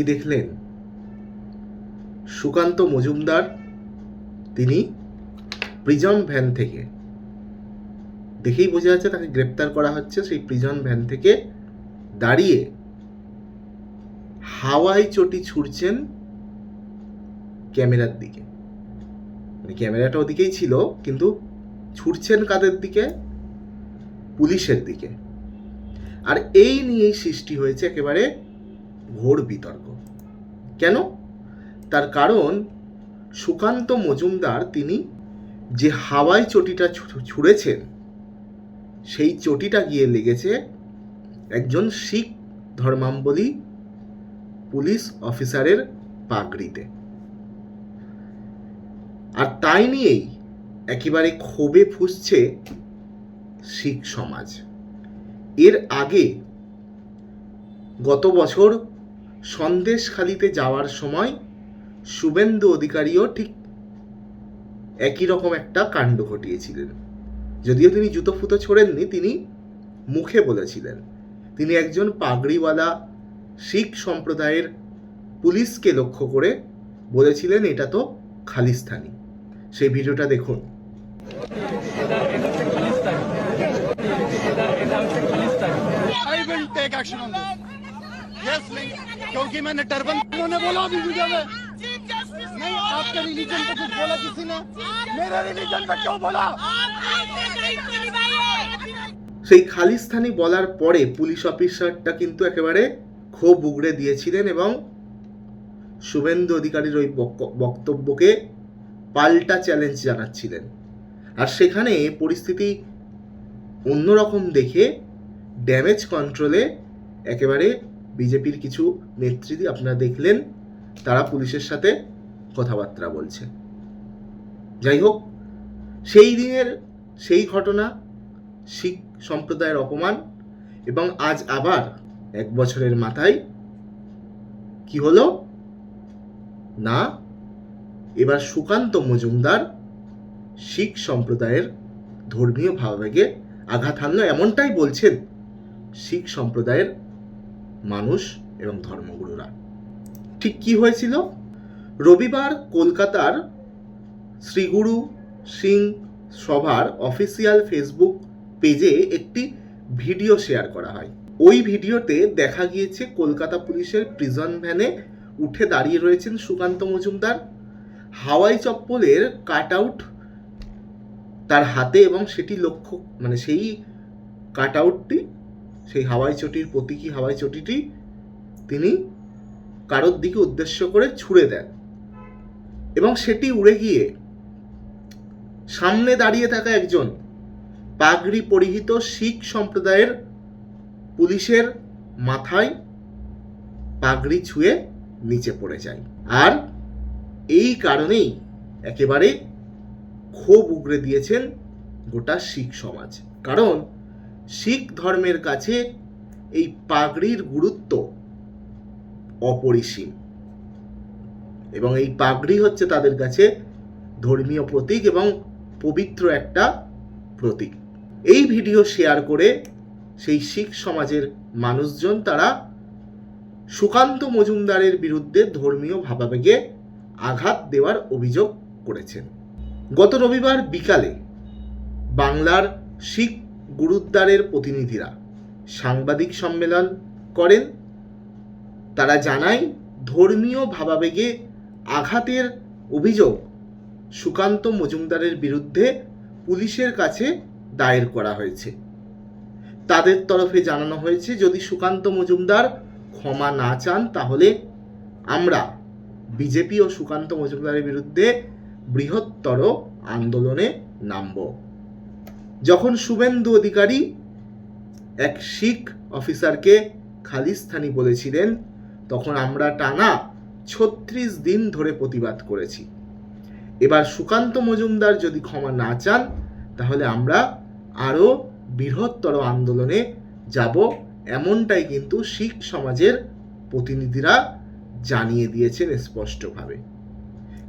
কি দেখলেন? সুকান্ত মজুমদার, তিনি প্রিজন ভ্যান থেকে। দেখেই বোঝা যাচ্ছে তাকে গ্রেপ্তার করা হচ্ছে সেই প্রিজন ভ্যান থেকে। দাঁড়িয়ে হাওয়াই চটি ছুড়ছেন ক্যামেরার দিকে। মানে ক্যামেরাটা ওদিকেই ছিল, কিন্তু ছুটছেন কাদের দিকে? পুলিশের দিকে। আর এই নিয়েই সৃষ্টি হয়েছে একেবারে ঘোর বিতর্ক। কেন? তার কারণ সুকান্ত মজুমদার তিনি যে হাওয়াই চটিটা ছুঁড়েছেন, সেই চটিটা গিয়ে লেগেছে একজন শিখ ধর্মাম্বলী পুলিশ অফিসারের পাগড়িতে। আর তাই নিয়েই একেবারে ক্ষোভে ফুসছে শিখ সমাজ। এর আগে গত বছর সন্দেশখালিতে যাওয়ার সময় শুভেন্দু অধিকারীও ঠিক একই রকম একটা কাণ্ড ঘটিয়েছিলেন। যদিও তিনি জুতো ফুতো ছোড়েননি তিনি মুখে বলেছিলেন তিনি একজন পাগড়িওয়ালা শিখ সম্প্রদায়ের পুলিশকে লক্ষ্য করে বলেছিলেন এটা তো খালিস্তানি। সেই ভিডিওটা দেখুন। I will take action on this. Yes, नहीं, क्योंकि मैंने टर्बन उन्होंने बोला अभी वीडियो में नहीं आपके रिलीजन पे कुछ बोला किसी ने मेरे रिलीजन पे क्यों बोला সেই খালিস্তানি বলার পরে পুলিশ অফিসারটা কিন্তু একেবারে ক্ষোভ উগড়ে দিয়েছিলেন এবং শুভেন্দু অধিকারীর ওই বক- বক্তব্যকে পাল্টা চ্যালেঞ্জ জানাচ্ছিলেন আর সেখানে পরিস্থিতি অন্যরকম দেখে ড্যামেজ কন্ট্রোলে একেবারে বিজেপির কিছু নেত্রী আপনারা দেখলেন, তারা পুলিশের সাথে কথাবার্তা বলছে। যাই হোক, সেই দিনের সেই ঘটনা, শিখ সম্প্রদায়ের অপমান, এবং আজ আবার এক বছরের মাথায় কি হলো? না, এবার সুকান্ত মজুমদার শিখ সম্প্রদায়ের ধর্মীয় ভাবাবেগে আঘাত হানলো, এমনটাই বলছেন শিখ সম্প্রদায়ের মানুষ এবং ধর্মগুরুরা। ঠিক কি হয়েছিল? রবিবার কলকাতার শ্রীগুরু সিং সভার অফিসিয়াল ফেসবুক পেজে একটি ভিডিও শেয়ার করা হয়। ওই ভিডিওতে দেখা গিয়েছে, কলকাতা পুলিশের প্রিজন ভ্যানে উঠে দাঁড়িয়ে রয়েছেন সুকান্ত মজুমদার। হাওয়াই চপ্পলের কাট আউট তার হাতে এবং সেটি লক্ষ্য মানে সেই কাট আউটটি সেই হাওয়াই চটির প্রতীকী হাওয়াই চটিটি তিনি কারোর দিকে উদ্দেশ্য করে ছুঁড়ে দেন। এবং সেটি উড়ে গিয়ে সামনে দাঁড়িয়ে থাকা একজন পাগড়ি পরিহিত শিখ সম্প্রদায়ের পুলিশের মাথায় পাগড়ি ছুঁয়ে নিচে পড়ে যায়। আর এই কারণেই একেবারে ক্ষোভ উগড়ে দিয়েছেন গোটা শিখ সমাজ। কারণ শিখ ধর্মের কাছে এই পাগড়ির গুরুত্ব অপরিসীম। এবং এই পাগড়ি হচ্ছে তাদের কাছে ধর্মীয় প্রতীক এবং পবিত্র একটা প্রতীক। এই ভিডিও শেয়ার করে সেই শিখ সমাজের মানুষজন তারা সুকান্ত মজুমদারের বিরুদ্ধে ধর্মীয় ভাবাবেগে আঘাত দেওয়ার অভিযোগ করেছেন। গত রবিবার বিকালে বাংলার শিখ গুরুদ্বারের প্রতিনিধিরা সাংবাদিক সম্মেলন করেন। তারা জানায়, ধর্মীয় ভাবাবেগে আঘাতের অভিযোগ সুকান্ত মজুমদারের বিরুদ্ধে পুলিশের কাছে দায়ের করা হয়েছে। তাদের তরফে জানানো হয়েছে, যদি সুকান্ত মজুমদার ক্ষমা না চান, তাহলে আমরা বিজেপি ও সুকান্ত মজুমদারের বিরুদ্ধে বৃহত্তর আন্দোলনে নামব। যখন শুভেন্দু অধিকারী এক শিখ অফিসারকে খালিস্তানি বলেছিলেন, তখন আমরা টানা ছত্রিশ দিন ধরে প্রতিবাদ করেছি। এবার সুকান্ত মজুমদার যদি ক্ষমা না চান, তাহলে আমরা আরও বৃহত্তর আন্দোলনে যাব, এমনটাই কিন্তু শিখ সমাজের প্রতিনিধিরা জানিয়ে দিয়েছেন স্পষ্টভাবে।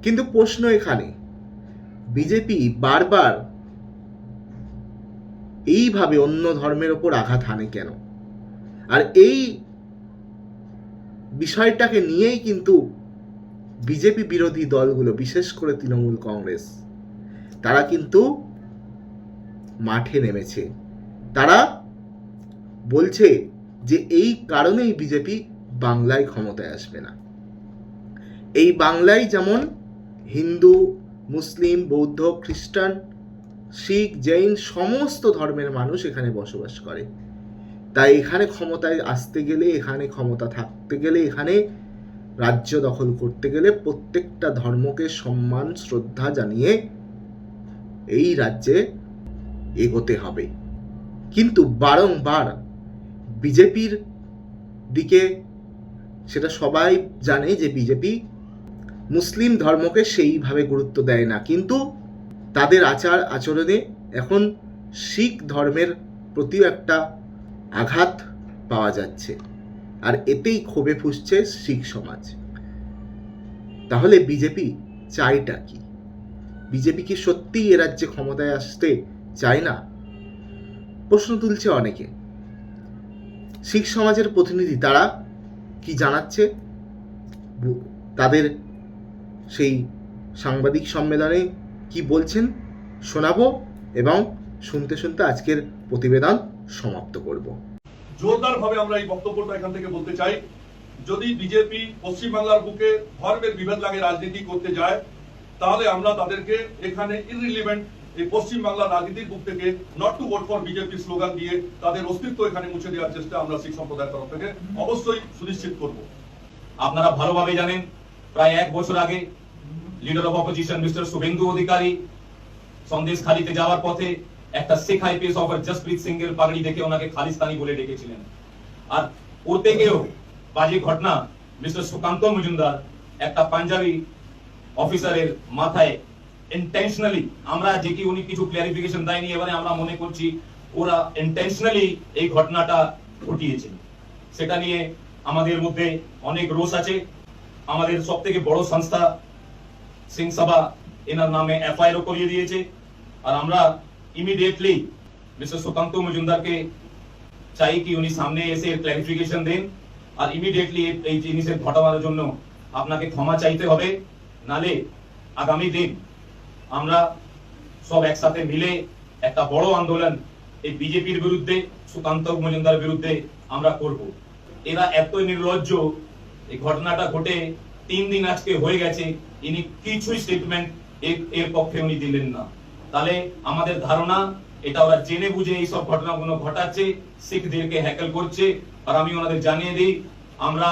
কিন্তু প্রশ্ন এখানে, বিজেপি বারবার এইভাবে অন্য ধর্মের ওপর আঘাত হানে কেন? আর এই বিষয়টাকে নিয়েই কিন্তু বিজেপি বিরোধী দলগুলো, বিশেষ করে তৃণমূল কংগ্রেস, তারা কিন্তু মাঠে নেমেছে। তারা বলছে যে এই কারণেই বিজেপি বাংলায় ক্ষমতায় আসবে না। এই বাংলায় যেমন হিন্দু, মুসলিম, বৌদ্ধ, খ্রিস্টান শিখ, জৈন সমস্ত ধর্মের মানুষ এখানে বসবাস করে। তাই এখানে ক্ষমতায় আসতে গেলে, এখানে ক্ষমতা থাকতে গেলে, এখানে রাজ্য দখল করতে গেলে প্রত্যেকটা ধর্মকে সম্মান, শ্রদ্ধা জানিয়ে এই রাজ্যে এগোতে হবে। কিন্তু বারংবার বিজেপির দিকে সেটা সবাই জানে যে বিজেপি মুসলিম ধর্মকে সেইভাবে গুরুত্ব দেয় না। কিন্তু তাদের আচার আচরণে এখন শিখ ধর্মের প্রতিও একটা আঘাত পাওয়া যাচ্ছে। আর এতেই ক্ষোভে ফুসছে শিখ সমাজ। তাহলে বিজেপি চাইটা কি? বিজেপি কি সত্যিই এ রাজ্যে ক্ষমতায় আসতে চায় না? প্রশ্ন তুলছে অনেকে। শিখ সমাজের প্রতিনিধি তারা কি জানাচ্ছে? তাদের সেই সাংবাদিক সম্মেলনে কি বলছেন শোনাবো এবং শুনতে শুনতে আজকের প্রতিবেদন সমাপ্ত করব। জোরদার ভাবে আমরা এই বক্তব্যটা এখান থেকে বলতে চাই, যদি বিজেপি পশ্চিমবাংলার বুকে ধর্মের বিভেদ লাগে, রাজনীতি করতে যায়, তাহলে আমরা তাদেরকে এখানে ইররিলিভেন্ট এই পশ্চিমবাংলার রাজনীতির বুক থেকে not to vote for BJP slogan দিয়ে তাদের অস্তিত্ব এখানে মুছে দেওয়ার চেষ্টা আমরা শিখ সম্প্রদায়ের তরফ থেকে অবশ্যই সুনিশ্চিত করব। আপনারা ভালোভাবে জানেন, প্রায় এক বছর আগে leader of opposition mister Suvendu Adhikari Sandesh খালিতে যাওয়ার পথে একটা শিখ আইপিএস অফার জসপ্রীত সিং এর পাগড়ি দেখে ওনাকে খালিস্তানি বলে ডেকেছিলেন। আর ওতে গিয়েও বাজে ঘটনা মিস্টার সুকান্ত মজুমদার একটা পাঞ্জাবি অফিসারের মাথায় ইন্টেনশনালি আমরা যে কি উনি কিছু ক্লিয়ারিফিকেশন দেয়নি, এবারে আমরা মনে করছি ওরা ইন্টেনশনালি এই ঘটনাটা ঘটিয়েছে। সেটা নিয়ে আমাদের মধ্যে অনেক রোষ আছে। আমাদের সব থেকে বড় সংস্থা সিং সভা, এনার নামে এফআইআর করিয়ে দিয়েছে। আর আমরা ইমিডিয়েটলি মিস্টার সুকান্ত মজুমদারকে চাই কি উনি সামনে এসে ক্লারিফিকেশন দেন। আর ইমিডিয়েটলি এই জিনিসের ঘটনার জন্য আপনাকে ক্ষমা চাইতে হবে। নালে আগামী দিন আমরা সব একসাথে মিলে একটা বড় আন্দোলন এই বিজেপির বিরুদ্ধে, সুকান্ত মজুমদার বিরুদ্ধে আমরা করব। এরা এত নির্লজ্জ, এই ঘটনাটা ঘটে তিন দিন আজকে হয়ে গেছে। ইনি কিছুই স্টেটমেন্ট এর পক্ষে উনি দিলেন না। তাহলে আমাদের ধারণা, এটা ওরা জেনে বুঝে ঘটনাগুলো ঘটাচ্ছে, শিখদেরকে হ্যাকেল করছে, আর আমি ওনাদের জানিয়ে দিই, আমরা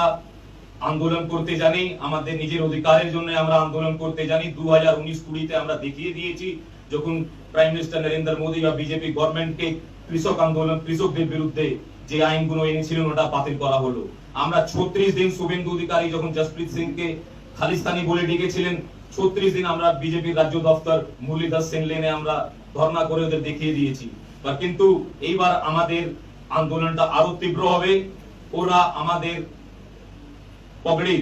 আন্দোলন করতে জানি, আমাদের নিজের অধিকারের জন্য আমরা আন্দোলন করতে জানি। দু হাজার উনিশ কুড়িতে আমরা দেখিয়ে দিয়েছি, যখন প্রাইম মিনিস্টার নরেন্দ্র মোদী বা বিজেপি গভর্নমেন্টকে কৃষক আন্দোলন, কৃষকদের বিরুদ্ধে যে আইনগুলো এনেছিলেন, ওটা বাতিল করা হলো। আমরা ছত্রিশ দিন শুভেন্দু অধিকারী, যখন জসপ্রীত সিংকে খালিস্তানি বলে ডেকেছিলেন, ছত্রিশ দিন আমরা বিজেপির রাজ্য দপ্তর মুরলীদাস সেন লেনে আমরা ধর্ণা করে ওদের দেখিয়ে দিয়েছি। বা কিন্তু এইবার আমাদের আন্দোলনটা আরও তীব্র হবে, ওরা আমাদের পগড়ি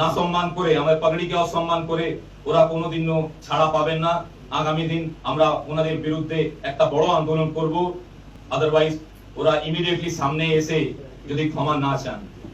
না সম্মান করে, আমাদের পাগড়িকে অসম্মান করে ওরা কোনোদিনও ছাড়া পাবেন না। আগামী দিন আমরা ওনাদের বিরুদ্ধে একটা বড় আন্দোলন করব। আদারওয়াইজ ওরা ইমিডিয়েটলি সামনে এসে যদি ক্ষমা না চান।